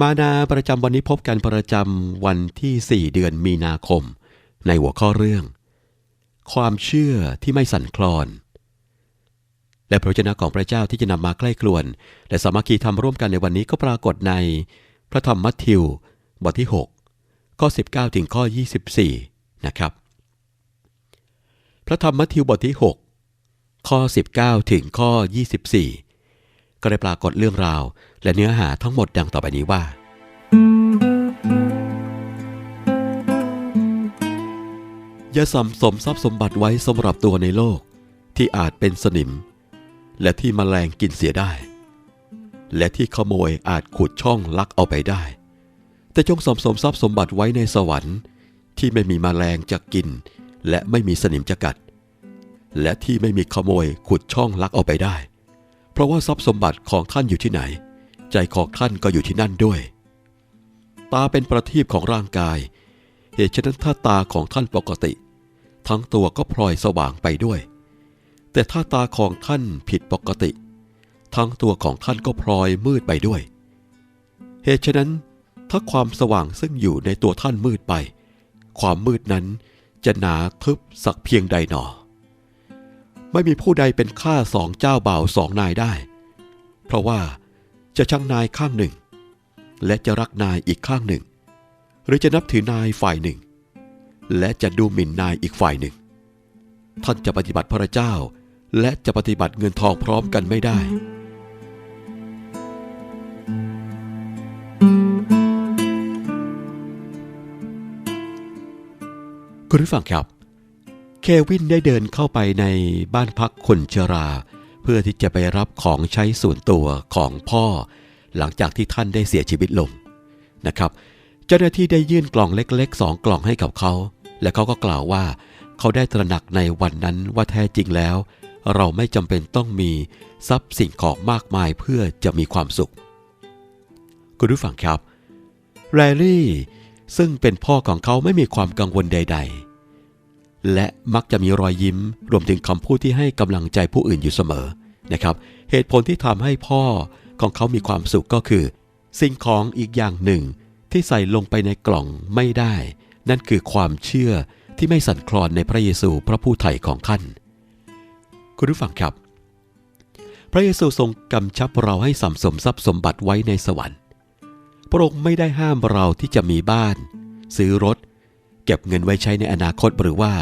มานาประจำวันนี้พบกันประจำวันที่ 4 เดือนมีนาคม ในหัวข้อเรื่อง ความเชื่อที่ไม่สั่นคลอน และพระวจนะของพระเจ้าที่จะนำมาใกล้ครวน และสามัคคีทำร่วมกันในวันนี้ก็ปรากฏใน พระธรรมมัทธิว บทที่ 6 ข้อ 19 ถึงข้อ 24 นะครับ พระธรรมมัทธิวบทที่ 6 ข้อ 19 ถึงข้อ 24 ก็ได้ปรากฏเรื่องราว และเนื้อหาทั้งหมดดังต่อไปนี้ว่า อย่าสำสมทรัพย์สมบัติไว้สำหรับตัวในโลกที่อาจเป็นสนิม และที่มแมลงกินเสียได้ และที่ขโมยอาจขุดช่องลักเอาไปได้ แต่จงสมสมทรัพย์สมบัติไว้ในสวรรค์ ที่ไม่มีมแมลงจะกิน และไม่มีสนิมจะกัด และที่ไม่มีขโมยขุดช่องลักเอาไปได้ เพราะว่าทรัพย์สมบัติของท่านอยู่ที่ไหน ใจของท่านก็อยู่ที่นั่นด้วย ตาเป็นประทีปของร่างกาย เหตุฉะนั้นถ้าตาของท่านปกติ ทั้งตัวก็พลอยสว่างไปด้วย แต่ถ้าตาของท่านผิดปกติ ทั้งตัวของท่านก็พลอยมืดไปด้วย เหตุฉะนั้น ถ้าความสว่างซึ่งอยู่ในตัวท่านมืดไป ความมืดนั้นจะหนาทึบสักเพียงใดหนอ ไม่มีผู้ใดเป็นข้าสองเจ้าบ่าวสองนายได้ เพราะว่าจะชังนายข้างหนึ่ง และจะรักนายอีกข้างหนึ่ง หรือจะนับถือนายฝ่ายหนึ่ง และจะดูหมิ่นนายอีกฝ่ายหนึ่ง ท่านจะปฏิบัติพระเจ้า และจะปฏิบัติเงินทองพร้อมกันไม่ได้คุณผู้ฟังครับ เควินได้เดินเข้าไปในบ้านพักคนชรา เพื่อที่จะไปรับของใช้ส่วนตัวของพ่อ หลังจากที่ท่านได้เสียชีวิตลงนะครับ เจ้าหน้าที่ได้ยื่นกล่องเล็กๆสองกล่องให้กับเขา และเขาก็กล่าวว่า เขาได้ตระหนักในวันนั้นว่าแท้จริงแล้ว เราไม่จำเป็นต้องมีทรัพย์สิ่งของมากมายเพื่อจะมีความสุข คุณผู้ฟังครับแรลลี่ซึ่งเป็นพ่อของเขาไม่มีความกังวลใด ๆ และมักจะมีรอยยิ้ม รวมถึงคำพูดที่ให้กำลังใจผู้อื่นอยู่เสมอนะครับ เหตุผลที่ทำให้พ่อของเขามีความสุขก็คือ สิ่งของอีกอย่างหนึ่ง ที่ใส่ลงไปในกล่องไม่ได้ นั่นคือความเชื่อที่ไม่สั่นคลอนในพระเยซูพระผู้ไถ่ของท่าน คุณผู้ฟังครับ พระเยซูทรงกำชับเราให้สัมสมทรัพย์สมบัติไว้ในสวรรค์ พระองค์ไม่ได้ห้ามเราที่จะมีบ้าน ซื้อรถ เก็บเงินไว้ใช้ในอนาคตหรือว่า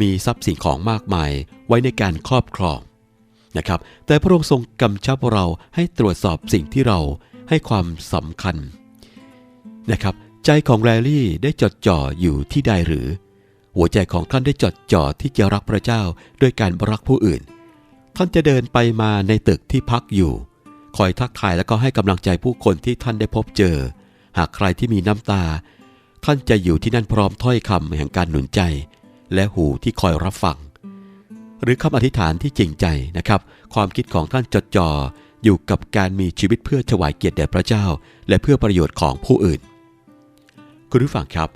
มีทรัพย์สินของมากมายไว้ในการครอบครองนะครับ แต่พระองค์ทรงกำชับเราให้ตรวจสอบสิ่งที่เราให้ความสำคัญนะครับ ใจของแรลี่ได้จดจ่ออยู่ที่ใดหรือ หัวใจของท่านได้จดจ่อที่จะรักพระเจ้าด้วยการรักผู้อื่น ท่านจะเดินไปมาในตึกที่พักอยู่ คอยทักทายและก็ให้กำลังใจผู้คนที่ท่านได้พบเจอ หากใครที่มีน้ำตา ท่านจะอยู่ที่นั่นพร้อมถ้อยคำแห่งการหนุนใจ และหูที่คอยรับฟัง หรือคำอธิษฐานที่จริงใจนะครับ ความคิดของท่านจดจ่ออยู่กับการมีชีวิตเพื่อถวายเกียรติแด่พระเจ้า และเพื่อประโยชน์ของผู้อื่น คุณผู้ฟังครับ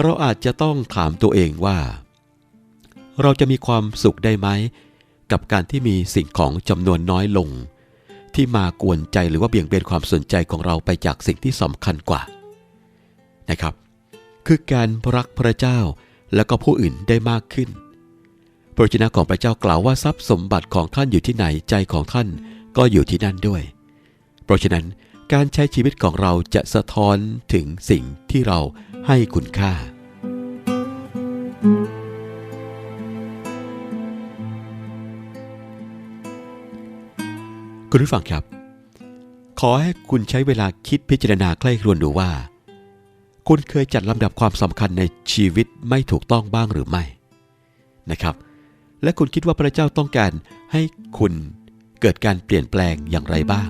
เราอาจจะต้องถามตัวเองว่า เราจะมีความสุขได้ไหม กับการที่มีสิ่งของจำนวนน้อยลง ที่มากวนใจหรือว่าเบี่ยงเบนความสนใจของเราไปจากสิ่งที่สำคัญกว่านะครับ คือการรักพระเจ้าและก็ผู้อื่นได้มากขึ้น พระเจ้าของพระเจ้ากล่าวว่าทรัพย์สมบัติของท่านอยู่ที่ไหนใจของท่านก็อยู่ที่นั่นด้วย เพราะฉะนั้นการใช้ชีวิตของเราจะสะท้อนถึงสิ่งที่เราให้คุณค่า คุณผู้ฟังครับ ขอให้คุณใช้เวลาคิดพิจารณาใกล้ครวนดูว่า คุณเคยจัดลำดับความสำคัญในชีวิตไม่ถูกต้องบ้างหรือไม่นะครับ และคุณคิดว่าพระเจ้าต้องการให้คุณเกิดการเปลี่ยนแปลงอย่างไรบ้าง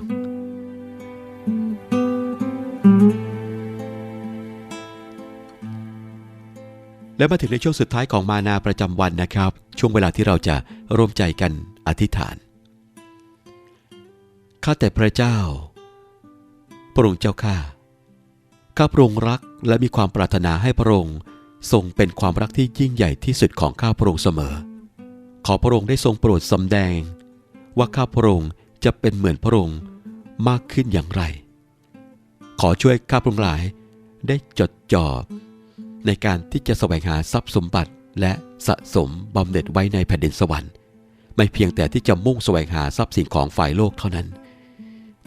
และมาถึงในช่วงสุดท้ายของมานาประจำวันนะครับ ช่วงเวลาที่เราจะร่วมใจกันอธิษฐานข้าแต่พระเจ้าพระองค์เจ้าข้าข้าพระองค์รัก และมีความปรารถนาให้พระองค์ทรงเป็นความรักที่ยิ่งใหญ่ที่สุดของข้าพระองค์เสมอ ขอพระองค์ได้ทรงโปรดสำแดง ว่าข้าพระองค์จะเป็นเหมือนพระองค์มากขึ้นอย่างไร ขอช่วยข้าพระองค์หลายได้จดจ่อในการที่จะแสวงหาทรัพย์สมบัติและสะสมบำเหน็จไว้ในแผ่นดินสวรรค์ ไม่เพียงแต่ที่จะมุ่งแสวงหาทรัพย์สิ่งของฝ่ายโลกเท่านั้น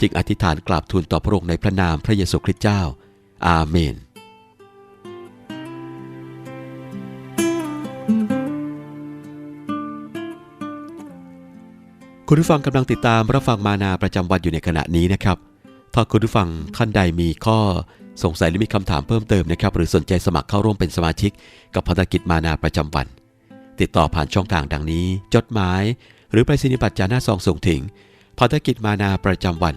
จึงอธิษฐานกราบทูลต่อพระองค์ในพระนามพระเยซูคริสต์เจ้า อาเมน คุณผู้ฟังกำลังติดตามรับฟังมานาประจำวันอยู่ในขณะนี้นะครับ ถ้าคุณผู้ฟังท่านใดมีข้อสงสัยหรือมีคำถามเพิ่มเติมนะครับ หรือสนใจสมัครเข้าร่วมเป็นสมาชิก กับพันธกิจมานาประจำวัน ติดต่อผ่านช่องทางดังนี้ จดหมาย หรือไปรษณียบัตรจาหน้าซองส่งถึงพันธกิจมานาประจำวัน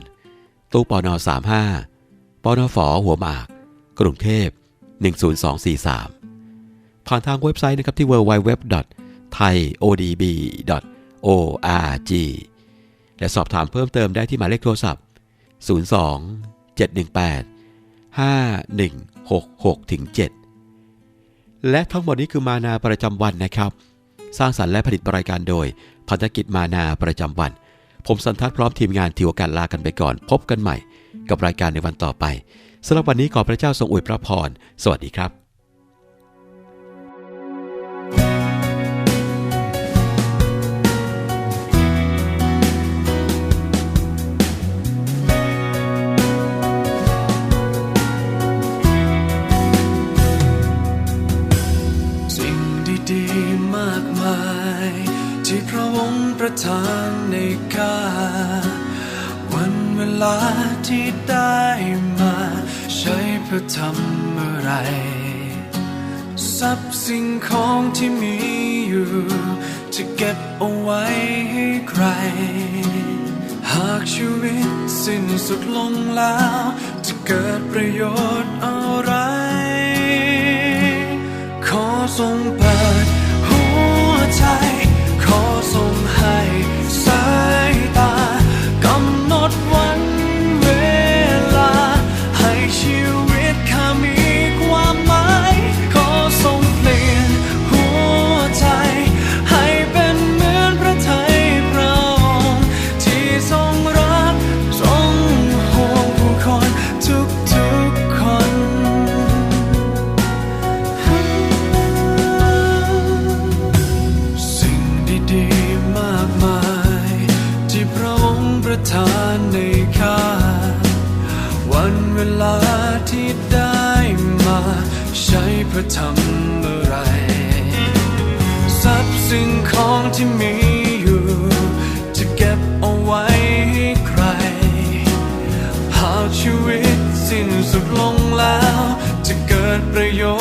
ตู้ปอนอ35ปอนอฝอหัวหมาก กรุงเทพ 10243 ผ่านทางเว็บไซต์นะครับที่ ORG และสอบถามเพิ่มเติมได้ที่หมายเลขโทรศัพท์ 02 718 5166ถึง7และทั้งหมดนี้คือมานาประจำวันนะครับ สร้างสรรค์และผลิตรายการโดยพันธกิจมานาประจำวัน ผมสันทัศน์พร้อมทีมงานถือโอกาสลากันไปก่อน พบกันใหม่ กับรายการในวันต่อไปสำหรับวันนี้ขอพระเจ้าทรงอวยพระพร สวัสดีครับากมาย ที่พระองค์ประทานในข้าวันเวลาที่ได้มา ใช้เพื่อทำอะไรทรัพย์สิ่งของที่มีอยู่ จะเก็บเอาไว้ให้ใคร หากชีวิตสิ้นสุดลงแล้ว จะเกิดประโยชน์อะไร ขอทรงเปิด หั ทำอะไร ทรัพย์สิ่งของที่มีอยู่ จะเก็บเอาไว้ให้ใคร หากชีวิตสิ้นสุดลงแล้ว จะเกิดประโยชน์